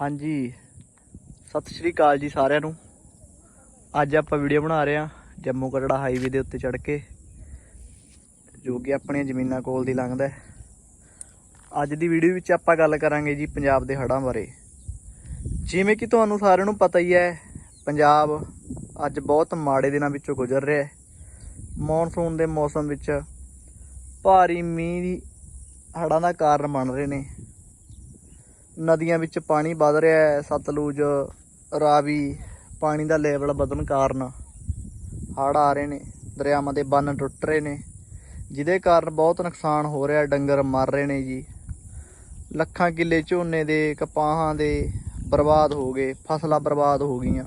ਹਾਂਜੀ। ਸਤਿ ਸ਼੍ਰੀ ਅਕਾਲ ਜੀ ਸਾਰਿਆਂ ਨੂੰ। ਅੱਜ ਆਪਾਂ ਵੀਡੀਓ ਬਣਾ ਰਹੇ ਹਾਂ ਜੰਮੂ ਕਟੜਾ ਹਾਈਵੇ ਦੇ ਉੱਤੇ ਚੜ੍ਹ ਕੇ, ਜੋ ਕਿ ਆਪਣੀਆਂ ਜ਼ਮੀਨਾਂ ਕੋਲ ਦੀ ਲੰਘਦਾ ਹੈ। ਅੱਜ ਦੀ ਵੀਡੀਓ ਵਿੱਚ ਆਪਾਂ ਗੱਲ ਕਰਾਂਗੇ ਜੀ ਪੰਜਾਬ ਦੇ ਹੜ੍ਹਾਂ ਬਾਰੇ। ਜਿਵੇਂ ਕਿ ਤੁਹਾਨੂੰ ਸਾਰਿਆਂ ਨੂੰ ਪਤਾ ਹੀ ਹੈ, ਪੰਜਾਬ ਅੱਜ ਬਹੁਤ ਮਾੜੇ ਦਿਨਾਂ ਵਿੱਚੋਂ ਗੁਜ਼ਰ ਰਿਹਾ ਹੈ। ਮੌਨਸੂਨ ਦੇ ਮੌਸਮ ਵਿੱਚ ਭਾਰੀ ਮੀਂਹ ਹੜ੍ਹਾਂ ਦਾ ਕਾਰਨ ਬਣ ਰਹੇ ਨੇ। ਨਦੀਆਂ ਵਿੱਚ ਪਾਣੀ ਵੱਧ ਰਿਹਾ ਹੈ। ਸਤਲੁਜ, ਰਾਵੀ ਪਾਣੀ ਦਾ ਲੈਵਲ ਵਧਣ ਕਾਰਨ ਹੜ੍ਹ ਆ ਰਹੇ ਨੇ, ਦਰਿਆਵਾਂ ਦੇ ਬੰਨ ਟੁੱਟ ਰਹੇ ਨੇ, ਜਿਹਦੇ ਕਾਰਨ ਬਹੁਤ ਨੁਕਸਾਨ ਹੋ ਰਿਹਾ ਡੰਗਰ ਮਰ ਰਹੇ ਨੇ ਜੀ। ਲੱਖਾਂ ਕਿੱਲੇ ਝੋਨੇ ਦੇ ਕਪਾਹਾਂ ਦੇ ਬਰਬਾਦ ਹੋ ਗਏ, ਫਸਲਾਂ ਬਰਬਾਦ ਹੋ ਗਈਆਂ,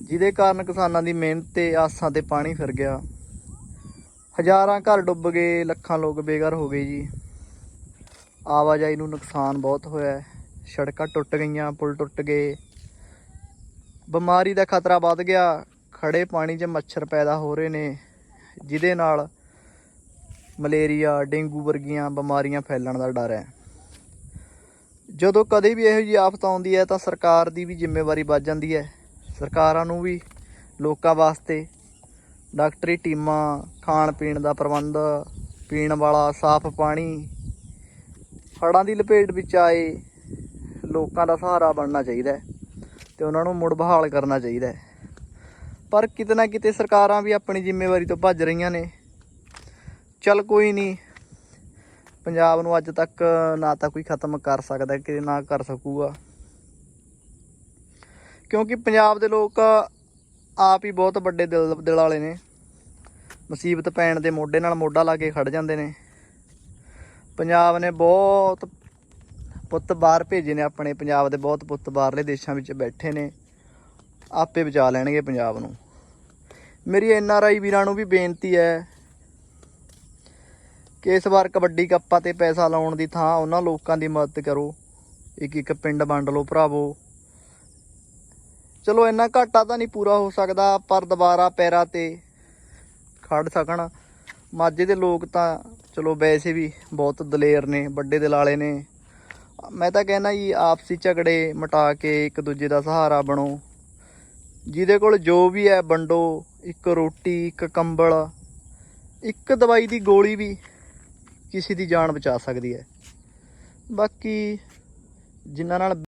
ਜਿਹਦੇ ਕਾਰਨ ਕਿਸਾਨਾਂ ਦੀ ਮਿਹਨਤ ਤੇ ਆਸਾਂ ਤੇ ਪਾਣੀ ਫਿਰ ਗਿਆ। ਹਜ਼ਾਰਾਂ ਘਰ ਡੁੱਬ ਗਏ, ਲੱਖਾਂ ਲੋਕ ਬੇਘਰ ਹੋ ਗਏ ਜੀ। ਆਵਾਜਾਈ ਨੂੰ ਨੁਕਸਾਨ ਬਹੁਤ ਹੋਇਆ ਹੈ। ਸੜਕਾਂ ਟੁੱਟ ਗਈਆਂ, ਪੁਲ ਟੁੱਟ ਗਏ। ਬਿਮਾਰੀ ਦਾ ਖਤਰਾ ਵੱਧ ਗਿਆ। ਖੜੇ ਪਾਣੀ 'ਚ ਮੱਛਰ ਪੈਦਾ ਹੋ ਰਹੇ ਨੇ। ਜਿਹਦੇ ਨਾਲ ਮਲੇਰੀਆ, ਡੇਂਗੂ ਵਰਗੀਆਂ ਬਿਮਾਰੀਆਂ ਫੈਲਣ ਦਾ ਡਰ ਹੈ। ਜਦੋਂ ਕਦੇ ਵੀ ਇਹੋ ਜਿਹੀ ਆਫਤ ਆਉਂਦੀ ਹੈ ਤਾਂ ਸਰਕਾਰ ਦੀ ਵੀ ਜ਼ਿੰਮੇਵਾਰੀ ਵੱਧ ਜਾਂਦੀ ਹੈ। ਸਰਕਾਰਾਂ ਨੂੰ ਵੀ, ਲੋਕਾਂ ਵਾਸਤੇ ਡਾਕਟਰੀ ਟੀਮਾਂ ਖਾਣ ਪੀਣ ਦਾ ਪ੍ਰਬੰਧ, ਪੀਣ ਵਾਲਾ ਸਾਫ਼ ਪਾਣੀ ਹੜ੍ਹਾਂ ਦੀ ਲਪੇਟ ਵਿੱਚ ਆਏ, ਲੋਕਾਂ ਦਾ ਸਹਾਰਾ ਬਣਨਾ ਚਾਹੀਦਾ ਹੈ ਤੇ ਉਹਨਾਂ ਨੂੰ ਮੁੜ ਬਹਾਲ ਕਰਨਾ ਚਾਹੀਦਾ ਹੈ। ਪਰ ਕਿਤੇ ਨਾ ਕਿਤੇ ਸਰਕਾਰਾਂ ਵੀ ਆਪਣੀ ਜ਼ਿੰਮੇਵਾਰੀ ਤੋਂ ਭੱਜ ਰਹੀਆਂ ਨੇ। ਚੱਲ ਕੋਈ ਨਹੀਂ ਪੰਜਾਬ ਨੂੰ ਅੱਜ ਤੱਕ ਨਾ ਤਾਂ ਕੋਈ ਖਤਮ ਕਰ ਸਕਦਾ ਕਿ ਨਾ ਕਰ ਸਕੂਗਾ। ਕਿਉਂਕਿ ਪੰਜਾਬ ਦੇ ਲੋਕ ਆਪ ਹੀ ਬਹੁਤ ਵੱਡੇ ਦਿਲ ਦਿਲ ਵਾਲੇ ਨੇ। ਮੁਸੀਬਤ ਪੈਣ ਦੇ ਮੋਢੇ ਨਾਲ ਮੋਢਾ ਲਾ ਕੇ ਖੜ ਜਾਂਦੇ ਨੇ। ਪੰਜਾਬ ਨੇ ਬਹੁਤ ਪੁੱਤ ਬਾਹਰ ਭੇਜੇ ਨੇ ਆਪਣੇ, ਪੰਜਾਬ ਦੇ ਬਹੁਤ ਪੁੱਤ ਬਾਹਰਲੇ ਦੇਸ਼ਾਂ ਵਿੱਚ ਬੈਠੇ ਨੇ। ਆਪੇ ਬਚਾ ਲੈਣਗੇ ਪੰਜਾਬ ਨੂੰ। ਮੇਰੀ ਐਨ ਆਰ ਆਈ ਵੀਰਾਂ ਨੂੰ ਵੀ ਬੇਨਤੀ ਹੈ ਕਿ ਇਸ ਵਾਰ ਕਬੱਡੀ ਕੱਪਾਂ ਤੇ ਪੈਸਾ ਲਾਉਣ ਦੀ ਥਾਂ ਉਹਨਾਂ ਲੋਕਾਂ ਦੀ ਮਦਦ ਕਰੋ। ਇੱਕ ਇੱਕ ਪਿੰਡ ਵੰਡ ਲਓ ਭਰਾਵੋ। ਚਲੋ ਇੰਨਾ ਘਾਟਾ ਤਾਂ ਨਹੀਂ ਪੂਰਾ ਹੋ ਸਕਦਾ, ਪਰ ਦੁਬਾਰਾ ਪੈਰਾਂ ਤੇ ਖੜ ਸਕਣ। ਮਾਝੇ ਦੇ ਲੋਕ ਤਾਂ ਚਲੋ ਵੈਸੇ ਵੀ ਬਹੁਤ ਦਲੇਰ ਨੇ, ਵੱਡੇ ਦਿਲ ਨੇ। ਮੈਂ ਤਾਂ ਕਹਿੰਦਾ ਜੀ, ਆਪਸੀ ਝਗੜੇ ਮਿਟਾ ਕੇ ਇੱਕ ਦੂਜੇ ਦਾ ਸਹਾਰਾ ਬਣੋ। ਜਿਹਦੇ ਕੋਲ ਜੋ ਵੀ ਹੈ ਵੰਡੋ, ਇੱਕ ਰੋਟੀ, ਇੱਕ ਕੰਬਲ, ਇੱਕ ਦਵਾਈ ਦੀ ਗੋਲੀ ਵੀ ਕਿਸੇ ਦੀ ਜਾਨ ਬਚਾ ਸਕਦੀ ਹੈ। ਬਾਕੀ ਜਿਨ੍ਹਾਂ ਨਾਲ